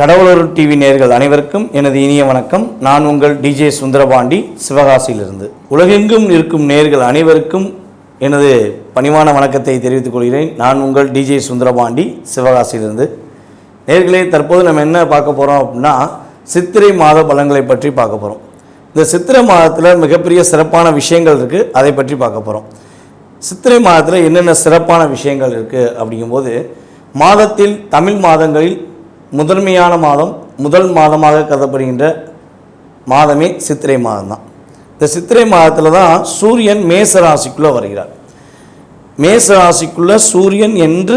கடவுளூர் TV நேர்கள் அனைவருக்கும் எனது இனிய வணக்கம். நான் உங்கள் டிஜே சுந்தரபாண்டி சிவகாசியிலிருந்து. உலகெங்கும் இருக்கும் நேர்கள் அனைவருக்கும் எனது பணிவான வணக்கத்தை தெரிவித்துக் கொள்கிறேன். நான் உங்கள் டிஜே சுந்தரபாண்டி சிவகாசியிலிருந்து. நேர்களே தற்போது நம்ம என்ன பார்க்க போகிறோம் அப்படின்னா சித்திரை மாத பலன்களை பற்றி பார்க்க போகிறோம் இந்த சித்திரை மாதத்தில் மிகப்பெரிய சிறப்பான விஷயங்கள் இருக்குது அதை பற்றி பார்க்க போகிறோம் சித்திரை மாதத்தில் என்னென்ன சிறப்பான விஷயங்கள் இருக்குது அப்படிங்கும்போது மாதத்தில் தமிழ் மாதங்களில் முதன்மையான மாதம் முதல் மாதமாக கருதப்படுகின்ற மாதமே சித்திரை மாதம் தான் இந்த சித்திரை மாதத்தில் தான் சூரியன் மேச ராசிக்குள்ளே வருகிறார். மேச ராசிக்குள்ளே சூரியன் என்று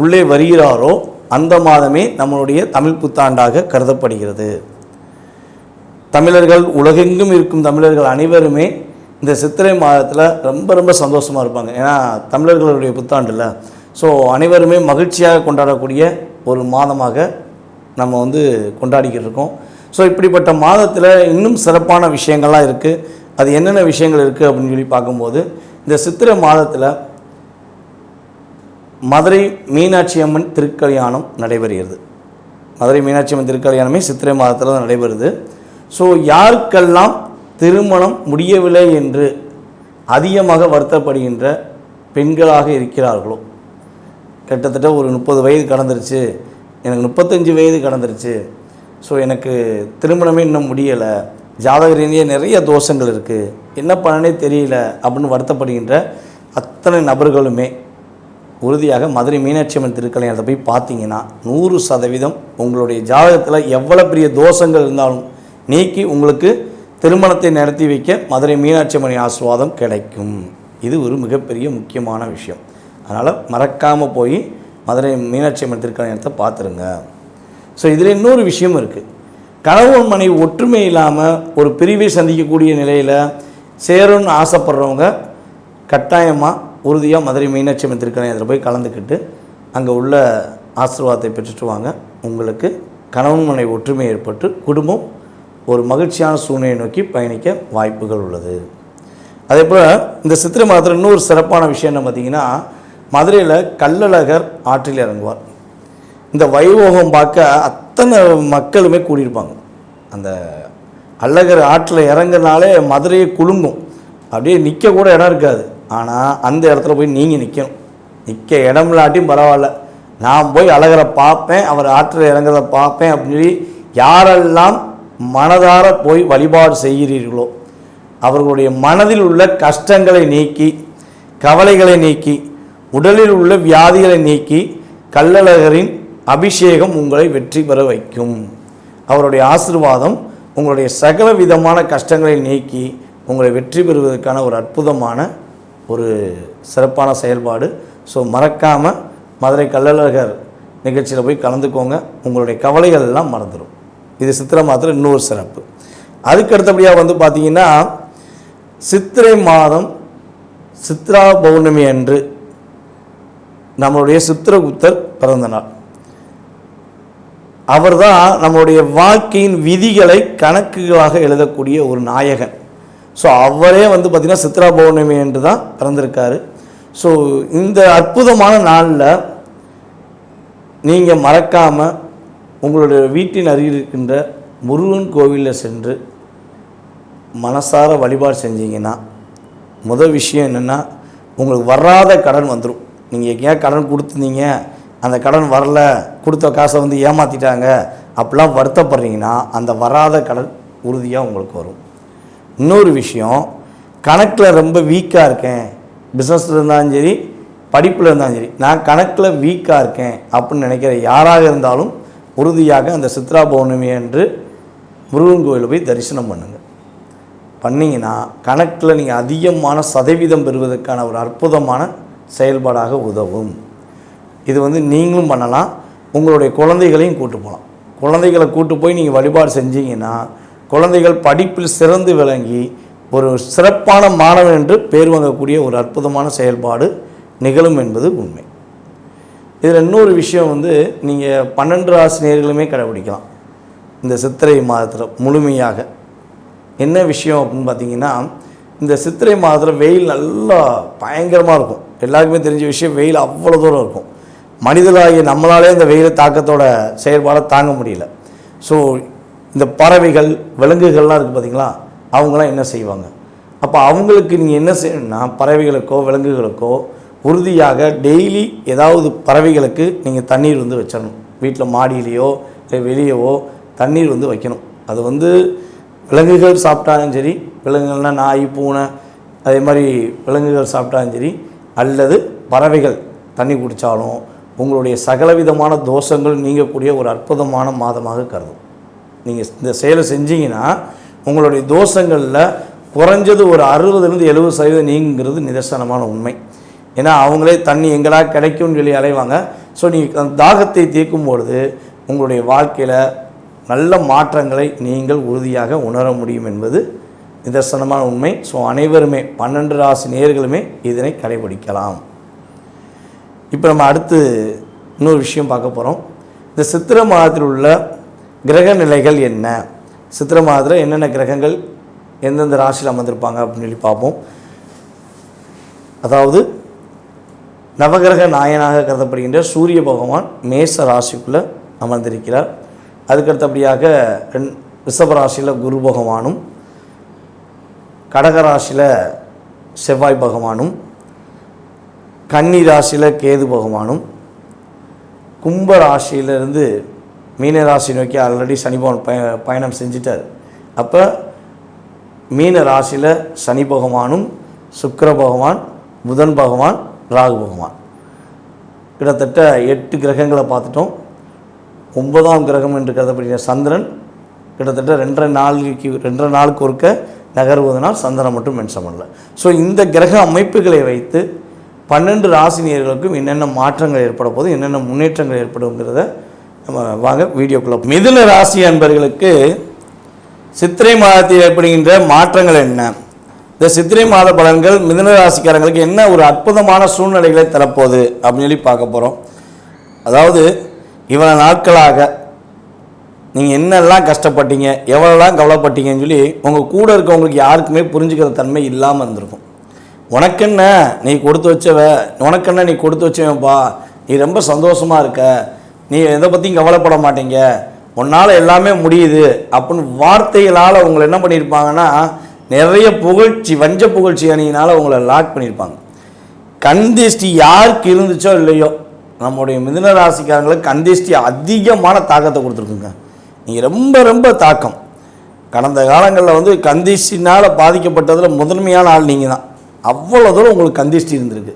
உள்ளே வருகிறாரோ அந்த மாதமே நம்மளுடைய தமிழ் புத்தாண்டாக கருதப்படுகிறது. தமிழர்கள் உலகெங்கும் இருக்கும் தமிழர்கள் அனைவருமே இந்த சித்திரை மாதத்தில் ரொம்ப ரொம்ப சந்தோஷமாக இருப்பாங்க. ஏன்னா தமிழர்களுடைய புத்தாண்டில். ஸோ அனைவருமே மகிழ்ச்சியாக கொண்டாடக்கூடிய ஒரு மாதமாக நம்ம வந்து கொண்டாடிக்கிட்டு இருக்கோம் ஸோ இப்படிப்பட்ட மாதத்தில் இன்னும் சிறப்பான விஷயங்கள்லாம் இருக்குது அது என்னென்ன விஷயங்கள் இருக்குது அப்படின்னு சொல்லி பார்க்கும்போது இந்த சித்திரை மாதத்தில் மதுரை மீனாட்சி அம்மன் திருக்கல்யாணம் நடைபெறுகிறது. மதுரை மீனாட்சி அம்மன் திருக்கல்யாணமே சித்திரை மாதத்தில் தான் நடைபெறுது. ஸோ யாருக்கெல்லாம் திருமணம் முடியவில்லை என்று அதிகமாக வருத்தப்படுகின்ற பெண்களாக இருக்கிறார்களோ கிட்டத்தட்ட ஒரு முப்பது வயது கடந்துருச்சு எனக்கு முப்பத்தஞ்சு வயது கடந்துருச்சு. ஸோ எனக்கு திருமணமே இன்னும் முடியலை. ஜாதக ரீதியாக நிறைய தோஷங்கள் இருக்குது என்ன பண்ணனே தெரியல அப்படின்னு வருத்தப்படுகின்ற அத்தனை நபர்களுமே உறுதியாக மதுரை மீனாட்சி அம்மன் திருக்கல்யாணத்தை போய் பார்த்தீங்கன்னா நூறு சதவீதம் உங்களுடைய ஜாதகத்தில் எவ்வளோ பெரிய தோஷங்கள் இருந்தாலும் நீக்கி உங்களுக்கு திருமணத்தை நடத்தி வைக்க மதுரை மீனாட்சி அம்மன் ஆசிர்வாதம் கிடைக்கும். இது ஒரு மிகப்பெரிய முக்கியமான விஷயம். அதனால் மறக்காமல் போய் மதுரை மீனாட்சி அம்மன் திருக்கல்யாணத்தை பார்த்துருங்க. ஸோ இதில் இன்னொரு விஷயம் இருக்குது கணவன் மனைவி ஒற்றுமை இல்லாமல் ஒரு பிரிவை சந்திக்கக்கூடிய நிலையில் சேரும்னு ஆசைப்படுறவங்க கட்டாயமாக உறுதியாக மதுரை மீனாட்சி அம்மன் திருக்கல்யாணத்தில் போய் கலந்துக்கிட்டு அங்கே உள்ள ஆசீர்வாதத்தை பெற்றுட்டு வாங்க. உங்களுக்கு கணவன் மனைவி ஒற்றுமை ஏற்பட்டு குடும்பம் ஒரு மகிழ்ச்சியான சூழ்நிலையை நோக்கி பயணிக்க வாய்ப்புகள் உள்ளது. அதே போல் இந்த சித்திரை மாதத்தில் இன்னொரு சிறப்பான விஷயம் என்ன பார்த்தீங்கன்னா மதுரையில் கள்ளழகர் ஆற்றில் இறங்குவார். இந்த வைபோகம் பார்க்க அத்தனை மக்களுமே கூடியிருப்பாங்க. அந்த அழகர் ஆற்றில் இறங்குறனாலே மதுரையை குலுங்கும். அப்படியே நிற்க கூட இடம் இருக்காது. ஆனால் அந்த இடத்துல போய் நீங்கள் நிற்கணும் நிற்க இடம் இல்லாட்டியும் பரவாயில்ல. நான் போய் அழகரை பார்ப்பேன் அவர் ஆற்றில் இறங்குறத பார்ப்பேன் அப்படின்னு சொல்லி யாரெல்லாம் மனதார போய் வழிபாடு செய்கிறீர்களோ அவர்களுடைய மனதில் உள்ள கஷ்டங்களை நீக்கி கவலைகளை நீக்கி உடலில் உள்ள வியாதிகளை நீக்கி கள்ளழகரின் அபிஷேகம் உங்களை வெற்றி பெற வைக்கும். அவருடைய ஆசிர்வாதம் உங்களுடைய சகல விதமான கஷ்டங்களை நீக்கி உங்களை வெற்றி பெறுவதற்கான ஒரு அற்புதமான ஒரு சிறப்பான செயல்பாடு. ஸோ மறக்காமல் மதுரை கள்ளழகர் நிகழ்ச்சியில் போய் கலந்துக்கோங்க. உங்களுடைய கவலைகள் எல்லாம் மறந்துடும் இது சித்திரை மாதத்தில் இன்னொரு சிறப்பு. அதுக்கு அடுத்தபடியாக வந்து பார்த்தீங்கன்னா சித்திரை மாதம் சித்ரா பௌர்ணமி அன்று நம்மளுடைய சித்திரகுப்தர் பிறந்த நாள் அவர்தான் நம்மளுடைய வாழ்க்கையின் விதிகளை கணக்குகளாக எழுதக்கூடிய ஒரு நாயகன். ஸோ அவரே வந்து பார்த்திங்கன்னா சித்ரா பௌர்ணமி என்று தான் பிறந்திருக்காரு. ஸோ இந்த அற்புதமான நாளில் நீங்கள் மறக்காமல் உங்களுடைய வீட்டின் அருகில் இருக்கின்ற முருகன் கோவிலில் சென்று மனசார வழிபாடு செஞ்சீங்கன்னா முதல் விஷயம் என்னென்னா உங்களுக்கு வராத கடன் வந்துடும் நீங்கள் எங்கேயா கடன் கொடுத்துருந்தீங்க? அந்த கடன் வரல கொடுத்த காசை வந்து ஏமாற்றிட்டாங்க அப்படிலாம் வருத்தப்படுறீங்கன்னா அந்த வராத கடன் உறுதியாக உங்களுக்கு வரும். இன்னொரு விஷயம் கணக்கில் ரொம்ப வீக்காக இருக்கேன். பிஸ்னஸில் இருந்தாலும் சரி படிப்பில் இருந்தாலும் சரி நான் கணக்கில் வீக்காக இருக்கேன் அப்படின்னு நினைக்கிற யாராக இருந்தாலும் உறுதியாக அந்த சித்ரா பௌர்ணமி என்று முருகன் கோயிலில் போய் தரிசனம் பண்ணுங்கள் பண்ணிங்கன்னா கணக்கில் நீங்கள் அதிகமான சதவீதம் பெறுவதற்கான ஒரு அற்புதமான செயல்பாடாக உதவும். இது வந்து நீங்களும் பண்ணலாம். உங்களுடைய குழந்தைகளையும் கூட்டு போகலாம் குழந்தைகளை கூட்டு போய் நீங்கள் வழிபாடு செஞ்சீங்கன்னா குழந்தைகள் படிப்பில் சிறந்து விளங்கி ஒரு சிறப்பான மாணவன் என்று பேர் வாங்கக்கூடிய ஒரு அற்புதமான செயல்பாடு நிகழும் என்பது உண்மை. இதில் இன்னொரு விஷயம் வந்து நீங்கள் பன்னெண்டு ஆசிரியர்களுமே கடைபிடிக்கலாம். இந்த சித்திரை மாதத்தில் முழுமையாக. என்ன விஷயம் அப்படின்னு பார்த்தீங்கன்னா இந்த சித்திரை மாதத்தில் வெயில் நல்லா பயங்கரமாக இருக்கும். எல்லாருக்குமே தெரிஞ்ச விஷயம் வெயில் அவ்வளோ தூரம் இருக்கும். மனிதர்களாகிய நம்மளாலே இந்த வெயில் தாக்கத்தோட செயல்பாடை தாங்க முடியல. ஸோ இந்த பறவைகள் விலங்குகள்லாம் இருக்குது பார்த்தீங்களா அவங்களாம் என்ன செய்வாங்க? அப்போ அவங்களுக்கு நீங்கள் என்ன செய்யணும்னா பறவைகளுக்கோ விலங்குகளுக்கோ உறுதியாக டெய்லி ஏதாவது பறவைகளுக்கு நீங்கள் தண்ணீர் வந்து வச்சிடணும். வீட்டில் மாடியிலையோ இல்லை வெளியவோ தண்ணீர் வந்து வைக்கணும். அது வந்து விலங்குகள் சாப்பிட்டாலும் சரி விலங்குகள்னால் நாய் பூனை அதே மாதிரி விலங்குகள் சாப்பிட்டாலும் சரி அல்லது பறவைகள் தண்ணி குடித்தாலும் உங்களுடைய சகலவிதமான தோஷங்கள் நீங்கக்கூடிய ஒரு அற்புதமான மாதமாக கருதும். நீங்கள் இந்த செயலை செஞ்சீங்கன்னா உங்களுடைய தோஷங்களில் குறைஞ்சது ஒரு அறுபதுலேருந்து எழுபது சதவீதம் நீங்கிறது நிதர்சனமான உண்மை. ஏன்னா அவங்களே தண்ணி எங்கடா கிடைக்கும்னு சொல்லி அலைவாங்க. ஸோ நீங்கள் அந்த தாகத்தை தீர்க்கும் பொழுது உங்களுடைய வாழ்க்கையில் நல்ல மாற்றங்களை நீங்கள் உறுதியாக உணர முடியும் என்பது நிதர்சனமான உண்மை. ஸோ அனைவருமே பன்னெண்டு ராசி நேயர்களுமே இதனை கடைபிடிக்கலாம். இப்போ நம்ம அடுத்து இன்னொரு விஷயம் பார்க்க போகிறோம் இந்த சித்திரை மாதத்தில் உள்ள கிரக நிலைகள் என்ன? சித்திரை மாதத்தில் என்னென்ன கிரகங்கள் எந்தெந்த ராசியில் அமர்ந்திருப்பாங்க அப்படின்னு சொல்லி பார்ப்போம். அதாவது நவகிரக நாயனாக கருதப்படுகின்ற சூரிய பகவான் மேச ராசிக்குள்ளே அமர்ந்திருக்கிறார். அதுக்கடுத்தபடியாக ரெண் ரிஷப ராசியில் குரு பகவானும் கடகராசியில் செவ்வாய் பகவானும் கன்னி ராசியில் கேது பகவானும் கும்ப ராசியிலிருந்து மீன ராசி நோக்கி ஆல்ரெடி சனி பகவான் பய பயணம் செஞ்சிட்டார். அப்போ மீன ராசியில் சனி பகவானும் சுக்கர பகவான் புதன் பகவான் ராகு பகவான். கிட்டத்தட்ட எட்டு கிரகங்களை பார்த்துட்டோம். ஒன்பதாம் கிரகம் என்று கருதப்படுகிற சந்திரன் கிட்டத்தட்ட ரெண்டரை நாளுக்கு ரெண்டரை நாளுக்கு ஒருக்க நகர்வதனால் சந்திரன் மட்டும் மென்ஷன் பண்ணல. ஸோ இந்த கிரக அமைப்புகளை வைத்து பன்னெண்டு ராசினியர்களுக்கும் என்னென்ன மாற்றங்கள் ஏற்பட போது என்னென்ன முன்னேற்றங்கள் ஏற்படுங்கிறத நம்ம வாங்க வீடியோக்குள்ள மிதுன ராசி அன்பர்களுக்கு சித்திரை மாதத்தில் ஏற்படுகின்ற மாற்றங்கள் என்ன? இந்த சித்திரை மாத பலன்கள் மிதுன ராசிக்காரங்களுக்கு என்ன ஒரு அற்புதமான சூழ்நிலைகளை தரப்போகுது அப்படின்னு சொல்லி பார்க்க போகிறோம் அதாவது இவ்வளோ நாட்களாக நீங்கள் என்னெல்லாம் கஷ்டப்பட்டீங்க எவ்வளோலாம் கவலைப்பட்டீங்கன்னு சொல்லி உங்கள் கூட இருக்கவங்களுக்கு யாருக்குமே புரிஞ்சுக்கிற தன்மை இல்லாமல் இருந்திருக்கும். உனக்கென்ன நீ கொடுத்து வச்சவ உனக்கென்ன நீ கொடுத்து வச்சவன்ப்பா நீ ரொம்ப சந்தோஷமாக இருக்க நீ எதை பற்றியும் கவலைப்பட மாட்டீங்க உன்னால் எல்லாமே முடியுது அப்படின்னு வார்த்தைகளால் உங்களை என்ன பண்ணியிருப்பாங்கன்னா நிறைய புகழ்ச்சி வஞ்ச புகழ்ச்சி அணியினால் உங்களை லாக் பண்ணியிருப்பாங்க. கந்திஷ்டி யாருக்கு இருந்துச்சோ இல்லையோ நம்முடைய மிதுன ராசிக்காரங்களுக்கு கந்திஷ்டி அதிகமான தாக்கத்தை கொடுத்துருக்குங்க. நீங்கள் ரொம்ப ரொம்ப தாக்கம். கடந்த காலங்களில் வந்து கந்திஷ்டினால் பாதிக்கப்பட்டதில் முதன்மையான ஆள் நீங்கள் தான் அவ்வளோ தூரம் உங்களுக்கு கந்திஷ்டி இருந்திருக்கு.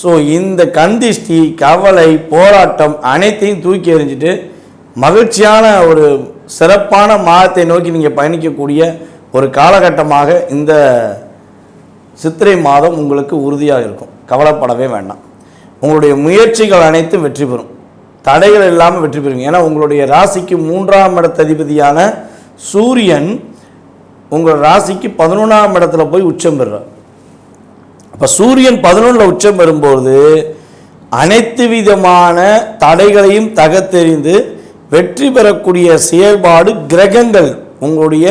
ஸோ இந்த கந்திஷ்டி கவலை போராட்டம் அனைத்தையும் தூக்கி எறிஞ்சிட்டு மகிழ்ச்சியான ஒரு சிறப்பான மாதத்தை நோக்கி நீங்கள் பயணிக்கக்கூடிய ஒரு காலகட்டமாக இந்த சித்திரை மாதம் உங்களுக்கு உறுதியாக இருக்கும். கவலைப்படவே வேண்டாம். உங்களுடைய முயற்சிகள் அனைத்தும் வெற்றி பெறும். தடைகள் இல்லாமல் வெற்றி பெறுவீங்க. ஏன்னா உங்களுடைய ராசிக்கு மூன்றாம் இடத்ததிபதியான சூரியன் உங்கள் ராசிக்கு பதினொன்றாம் இடத்துல போய் உச்சம் பெறுறார். அப்போ சூரியன் பதினொன்றில் உச்சம் பெறும்போது அனைத்து விதமான தடைகளையும் தகத்தெறிந்து வெற்றி பெறக்கூடிய செயல்பாடு கிரகங்கள் உங்களுடைய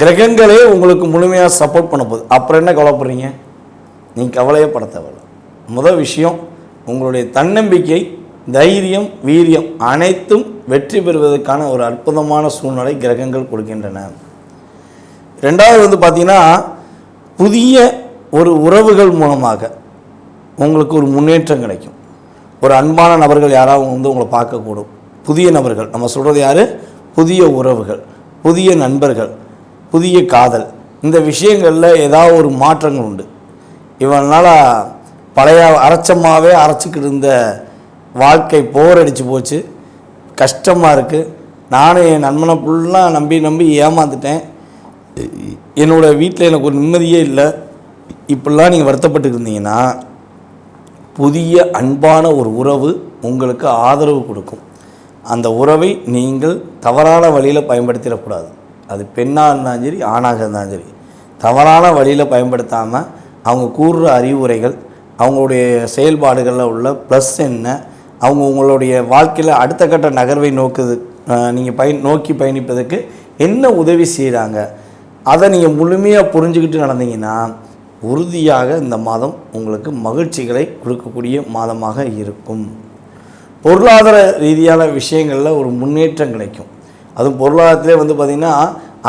கிரகங்களே உங்களுக்கு முழுமையாக சப்போர்ட் பண்ண போகுது அப்புறம் என்ன கவலைப்படுறீங்க? நீங்கள் கவலையே பட முதல் விஷயம் உங்களுடைய தன்னம்பிக்கை தைரியம் வீரியம் அனைத்தும் வெற்றி பெறுவதற்கான ஒரு அற்புதமான சூழ்நிலை கிரகங்கள் கொடுக்கின்றன. ரெண்டாவது வந்து பார்த்தீங்கன்னா புதிய ஒரு உறவுகள் மூலமாக உங்களுக்கு ஒரு முன்னேற்றம் கிடைக்கும். ஒரு அன்பான நபர்கள் யாராவது வந்து உங்களை பார்க்கக்கூடும். புதிய நபர்கள் நம்ம சொல்கிறது யார்? புதிய உறவுகள் புதிய நண்பர்கள் புதிய காதல். இந்த விஷயங்களில் ஏதாவது ஒரு மாற்றங்கள் உண்டு. இவனால் பழைய அரைச்சமாகவே அரைச்சிக்கிட்டு இருந்த வாழ்க்கை போர் அடித்து போச்சு. கஷ்டமாக இருக்குது நானும் என் நண்பனை ஃபுல்லாக நம்பி நம்பி ஏமாந்துட்டேன். என்னோடய வீட்டில் எனக்கு ஒரு நிம்மதியே இல்லை. இப்படிலாம் நீங்கள் வருத்தப்பட்டு இருந்தீங்கன்னா புதிய அன்பான ஒரு உறவு உங்களுக்கு ஆதரவு கொடுக்கும். அந்த உறவை நீங்கள் தவறான வழியில் பயன்படுத்திடக்கூடாது. அது பெண்ணாக இருந்தாலும் சரி ஆணாக இருந்தாலும் சரி. தவறான வழியில் பயன்படுத்தாமல் அவங்க கூறுற அறிவுரைகள் அவங்களுடைய செயல்பாடுகளில் உள்ள ப்ளஸ் என்ன அவங்க உங்களுடைய வாழ்க்கையில் அடுத்த கட்ட நகர்வை நோக்குது நீங்கள் பயன் நோக்கி பயணிப்பதற்கு என்ன உதவி செய்கிறாங்க அதை நீங்கள் முழுமையாக புரிஞ்சுக்கிட்டு நடந்தீங்கன்னா உறுதியாக இந்த மாதம் உங்களுக்கு மகிழ்ச்சிகளை கொடுக்கக்கூடிய மாதமாக இருக்கும். பொருளாதார ரீதியான விஷயங்களில் ஒரு முன்னேற்றம் கிடைக்கும். அதுவும் பொருளாதாரத்திலே வந்து பார்த்திங்கன்னா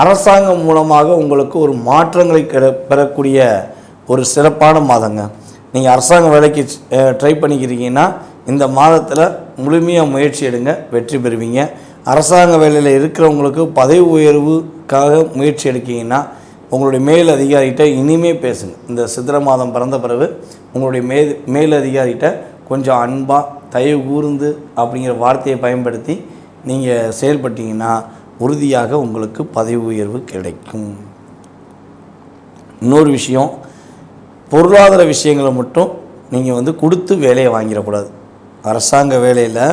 அரசாங்கம் மூலமாக உங்களுக்கு ஒரு மாற்றங்களை கிட பெறக்கூடிய ஒரு சிறப்பான மாதங்க. நீங்கள் அரசாங்க வேலைக்கு ட்ரை பண்ணிக்கிறீங்கன்னா இந்த மாதத்தில் முழுமையாக முயற்சி எடுங்க வெற்றி பெறுவீங்க. அரசாங்க வேலையில் இருக்கிறவங்களுக்கு பதவி உயர்வுக்காக முயற்சி எடுக்கீங்கன்னா உங்களுடைய மேல் அதிகாரிகிட்ட இனிமே பேசுங்க. இந்த சித்திர மாதம் பிறந்த பிறகு உங்களுடைய மே மேல் அதிகாரிகிட்ட கொஞ்சம் அன்பாக தயவு கூர்ந்து அப்படிங்கிற வார்த்தையை பயன்படுத்தி நீங்கள் செயல்பட்டீங்கன்னா உறுதியாக உங்களுக்கு பதவி உயர்வு கிடைக்கும். இன்னொரு விஷயம் பொருளாதார விஷயங்களை மட்டும் நீங்கள் வந்து கொடுத்து வேலையை வாங்கிடக்கூடாது. அரசாங்க வேலையில்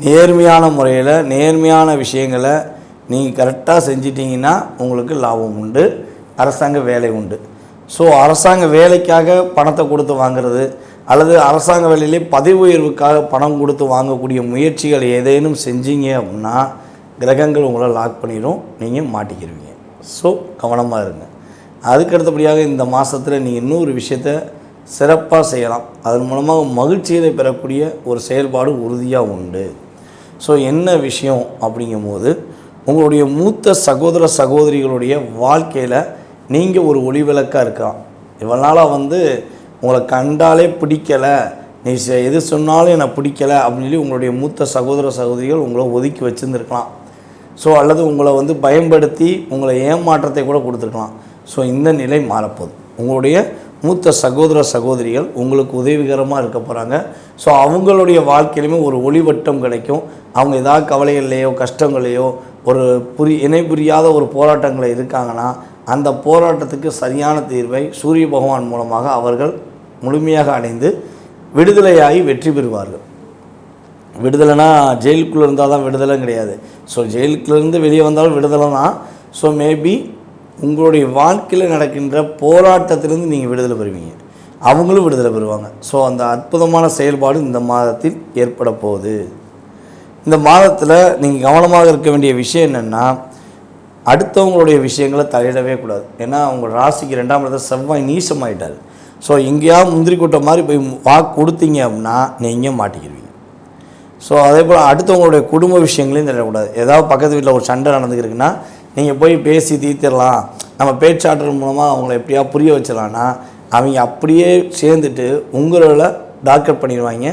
நேர்மையான முறையில் நேர்மையான விஷயங்களை நீங்கள் கரெக்டாக செஞ்சிட்டிங்கன்னா உங்களுக்கு லாபம் உண்டு அரசாங்க வேலை உண்டு. ஸோ அரசாங்க வேலைக்காக பணத்தை கொடுத்து வாங்குறது அல்லது அரசாங்க வேலையிலே பதவி உயர்வுக்காக பணம் கொடுத்து வாங்கக்கூடிய முயற்சிகள் ஏதேனும் செஞ்சீங்க அப்படின்னா கிரகங்கள் உங்களை லாக் பண்ணிடும் நீங்கள் மாட்டிக்கிடுவீங்க ஸோ கவனமாக இருங்க. அதுக்கு அடுத்தபடியாக இந்த மாதத்தில் நீங்கள் இன்னொரு விஷயத்த சிறப்பாக செய்யலாம். அதன் மூலமாக மகிழ்ச்சியை பெறக்கூடிய ஒரு செயல்பாடு உறுதியாக உண்டு. ஸோ என்ன விஷயம் அப்படிங்கும்போது உங்களுடைய மூத்த சகோதர சகோதரிகளுடைய வாழ்க்கையில் நீங்கள் ஒரு ஒளிவிளக்காக இருக்கலாம். இவனால் நாளாக வந்து உங்களை கண்டாலே பிடிக்கலை நீ எது சொன்னாலும் எனக்கு பிடிக்கலை அப்படின்னு சொல்லி உங்களுடைய மூத்த சகோதர சகோதரிகள் உங்களை ஒதுக்கி வச்சுருந்துருக்கலாம். ஸோ அல்லது உங்களை வந்து பயன்படுத்தி உங்களை ஏமாற்றத்தை கூட கொடுத்துருக்கலாம். ஸோ இந்த நிலை மாறப்போகுது. உங்களுடைய மூத்த சகோதர சகோதரிகள் உங்களுக்கு உதவிகரமாக இருக்க போகிறாங்க ஸோ அவங்களுடைய வாழ்க்கையிலுமே ஒரு ஒளிவட்டம் கிடைக்கும். அவங்க ஏதாவது கவலைகள்லையோ கஷ்டங்களையோ ஒரு புரி இணை புரியாத ஒரு போராட்டங்களை இருக்காங்கன்னா அந்த போராட்டத்துக்கு சரியான தீர்வை சூரிய பகவான் மூலமாக அவர்கள் முழுமையாக அடைந்து விடுதலையாகி வெற்றி பெறுவார்கள். விடுதலைனா ஜெயிலுக்குள்ளே இருந்தால் தான் விடுதலை கிடையாது. ஸோ ஜெயிலுக்குள்ளேருந்து வெளியே வந்தாலும் விடுதலை தான் ஸோ மேபி உங்களுடைய வாழ்க்கையில் நடக்கின்ற போராட்டத்திலிருந்து நீங்கள் விடுதலை பெறுவீங்க. அவங்களும் விடுதலை பெறுவாங்க. ஸோ அந்த அற்புதமான செயல்பாடு இந்த மாதத்தில் ஏற்பட போகுது. இந்த மாதத்தில் நீங்கள் கவனமாக இருக்க வேண்டிய விஷயம் என்னென்னா அடுத்தவங்களுடைய விஷயங்களை தலையிடவே கூடாது. ஏன்னா அவங்க ராசிக்கு ரெண்டாம் இடத்துல செவ்வாய் நீசமாயிட்டார். ஸோ எங்கேயாவது முந்திரி கொட்டை மாதிரி போய் வாக்கு கொடுத்தீங்க அப்படின்னா நீங்கள் மாட்டிக்கிடுவீங்க ஸோ அதே போல் அடுத்தவங்களுடைய குடும்ப விஷயங்களையும் தெரியக்கூடாது ஏதாவது பக்கத்து வீட்டில் ஒரு சண்டை நடந்துக்கிருக்குன்னா நீங்கள் போய் பேசி தீர்த்திடலாம். நம்ம பேச்சாற்றல் மூலமாக அவங்கள எப்படியா புரிய வச்சிடலான்னா அவங்க அப்படியே சேர்ந்துட்டு உங்களை டாக்டர் பண்ணிடுவாங்க.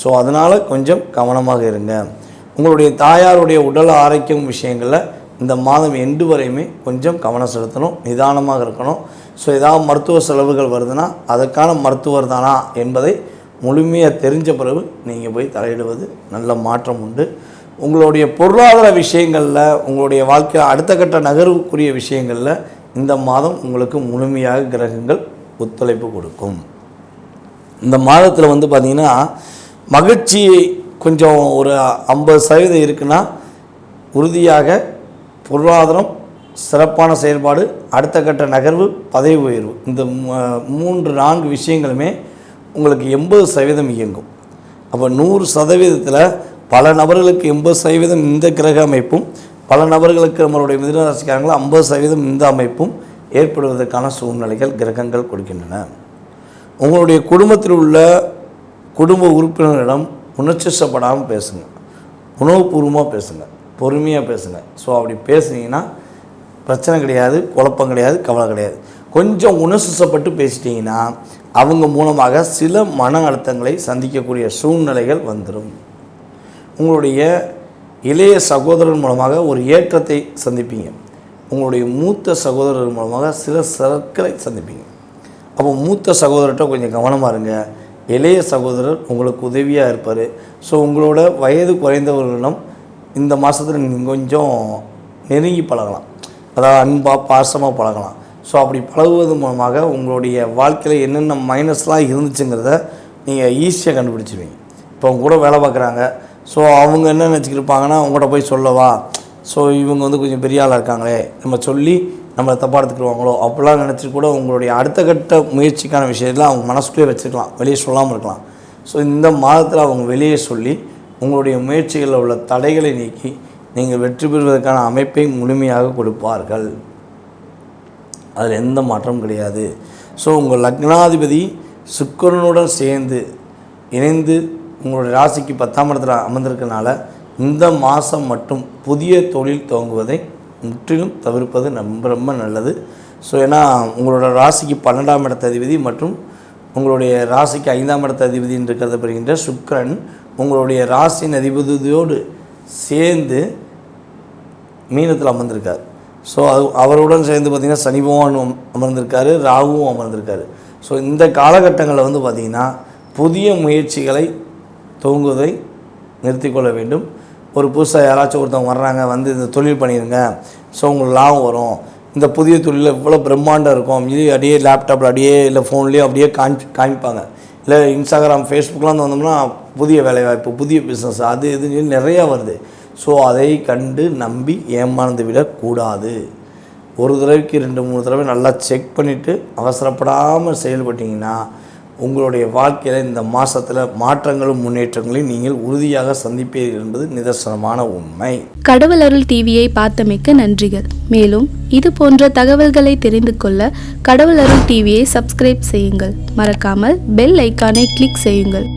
ஸோ அதனால் கொஞ்சம் கவனமாக இருங்க. உங்களுடைய தாயாருடைய உடல் ஆரோக்கியம் விஷயங்களில் இந்த மாதம் எண்டு வரையுமே கொஞ்சம் கவனம் செலுத்தணும் நிதானமாக இருக்கணும். ஸோ ஏதாவது மருத்துவ செலவுகள் வருதுன்னா அதற்கான மருத்துவர் தானா என்பதை முழுமையாக தெரிஞ்ச பிறகு நீங்கள் போய் தலையிடுவது நல்ல மாற்றம் உண்டு. உங்களுடைய பொருளாதார விஷயங்களில் உங்களுடைய வாழ்க்கை அடுத்த கட்ட நகர்வுக்குரிய விஷயங்களில் இந்த மாதம் உங்களுக்கு முழுமையாக கிரகங்கள் ஒத்துழைப்பு கொடுக்கும். இந்த மாதத்தில் வந்து பார்த்திங்கன்னா மகிழ்ச்சி கொஞ்சம் ஒரு ஐம்பது சதவீதம் இருக்குன்னா உறுதியாக பொருளாதாரம் சிறப்பான செயல்பாடு அடுத்த கட்ட நகர்வு பதவி உயர்வு. இந்த மூன்று நான்கு விஷயங்களுமே உங்களுக்கு எண்பது சதவீதம் இயங்கும். அப்போ நூறு சதவீதத்தில் பல நபர்களுக்கு எண்பது சதவீதம் இந்த கிரக அமைப்பும் பல நபர்களுக்கு நம்மளுடைய மிதனராசிக்காரங்களும் ஐம்பது சதவீதம் இந்த அமைப்பும் ஏற்படுவதற்கான சூழ்நிலைகள் கிரகங்கள் கொடுக்கின்றன. உங்களுடைய குடும்பத்தில் உள்ள குடும்ப உறுப்பினர்களிடம் உணர்ச்சிசப்படாமல் பேசுங்க. உணவுபூர்வமாக பேசுங்க. பொறுமையாக பேசுங்க. ஸோ அப்படி பேசுனீங்கன்னா பிரச்சனை கிடையாது குழப்பம் கிடையாது கவலை கிடையாது. கொஞ்சம் உணர்ச்சிசப்பட்டு பேசிட்டீங்கன்னா அவங்க மூலமாக சில மன அழுத்தங்களை சந்திக்கக்கூடிய சூழ்நிலைகள் வந்துடும் உங்களுடைய இளைய சகோதரர் மூலமாக ஒரு ஏற்றத்தை சந்திப்பீங்க. உங்களுடைய மூத்த சகோதரர் மூலமாக சில சரக்களை சந்திப்பீங்க. அப்போ மூத்த சகோதரர்கிட்ட கொஞ்சம் கவனமாக இருங்க. இளைய சகோதரர் உங்களுக்கு உதவியாக இருப்பார். ஸோ உங்களோட வயது குறைந்தவர்களிடம் இந்த மாதத்தில் நீங்கள் கொஞ்சம் நெருங்கி பழகலாம். அதாவது அன்பாக பாசமாக பழகலாம். ஸோ அப்படி பழகுவது மூலமாக உங்களுடைய வாழ்க்கையில் என்னென்ன மைனஸ்லாம் இருந்துச்சுங்கிறத நீங்கள் ஈஸியாக கண்டுபிடிச்சிருவீங்க. இப்போ உங்க கூட வேலை பார்க்குறாங்க. ஸோ அவங்க என்ன நினச்சிக்கிருப்பாங்கன்னா உங்கள்கிட்ட போய் சொல்லவா? ஸோ இவங்க வந்து கொஞ்சம் பெரிய ஆளாக இருக்காங்களே நம்ம சொல்லி நம்மளை தப்பாக எடுத்துக்கிடுவாங்களோ அப்படிலாம் நினச்சி கூட உங்களுடைய அடுத்த கட்ட முயற்சிக்கான விஷயத்தில் அவங்க மனசுக்குள்ளே வச்சுருக்கலாம் வெளியே சொல்லாமல் இருக்கலாம். ஸோ இந்த மாதத்தில் அவங்க வெளியே சொல்லி உங்களுடைய முயற்சிகளில் உள்ள தடைகளை நீக்கி நீங்கள் வெற்றி பெறுவதற்கான அமைப்பை முழுமையாக கொடுப்பார்கள். அதில் எந்த மாற்றமும் கிடையாது. ஸோ உங்கள் லக்னாதிபதி சுக்கரனுடன் சேர்ந்து இணைந்து உங்களுடைய ராசிக்கு பத்தாம் இடத்துல அமர்ந்திருக்கனால இந்த மாதம் மட்டும் புதிய தொழில் துவங்குவதை முற்றிலும் தவிர்ப்பது ரொம்ப ரொம்ப நல்லது. ஸோ ஏன்னா உங்களோட ராசிக்கு பன்னெண்டாம் இடத்த அதிபதி மற்றும் உங்களுடைய ராசிக்கு ஐந்தாம் இடத்த அதிபதி என்று கருதப்படுகின்ற சுக்கரன் உங்களுடைய ராசியின் அதிபதியோடு சேர்ந்து மீனத்தில் அமர்ந்திருக்கார். ஸோ அது அவருடன் சேர்ந்து பார்த்திங்கன்னா சனி பகவானும் அமர்ந்திருக்காரு ராகுவும் அமர்ந்திருக்காரு. ஸோ இந்த காலகட்டங்களில் வந்து பார்த்திங்கன்னா புதிய முயற்சிகளை துவங்குவதை நிறுத்திக்கொள்ள வேண்டும். ஒரு புதுசாக யாராச்சும் ஒருத்தவங்க வர்றாங்க வந்து இந்த தொழில் பண்ணிடுங்க ஸோ உங்களுக்கு லாபம் வரும். இந்த புதிய தொழிலில் இவ்வளோ பிரம்மாண்டம் இருக்கும். இது அப்படியே லேப்டாப்பில் அப்படியே இல்லை ஃபோன்லேயே அப்படியே காமி காமிப்பாங்க. இல்லை இன்ஸ்டாகிராம் ஃபேஸ்புக்லாம் வந்து வந்தோம்னா புதிய வேலைவாய்ப்பு புதிய பிஸ்னஸ் அது இது நிறையா வருது. ஸோ அதை கண்டு நம்பி ஏமாந்து விடக்கூடாது. ஒரு தடவைக்கு ரெண்டு மூணு தடவை நல்லா செக் பண்ணிவிட்டு அவசரப்படாமல் செயல்பட்டீங்கன்னா உங்களுடைய வாழ்க்கையில் இந்த மாதத்தில் மாற்றங்களும் முன்னேற்றங்களையும் நீங்கள் உறுதியாக சந்திப்பீர்கள் என்பது நிதர்சனமான உண்மை. கடவுள் அருள் டிவியை பார்த்தமைக்க நன்றிகள். மேலும் இது போன்ற தகவல்களை தெரிந்து கொள்ள கடவுள் அருள் டிவியை சப்ஸ்கிரைப் செய்யுங்கள். மறக்காமல் பெல் ஐக்கானை கிளிக் செய்யுங்கள்.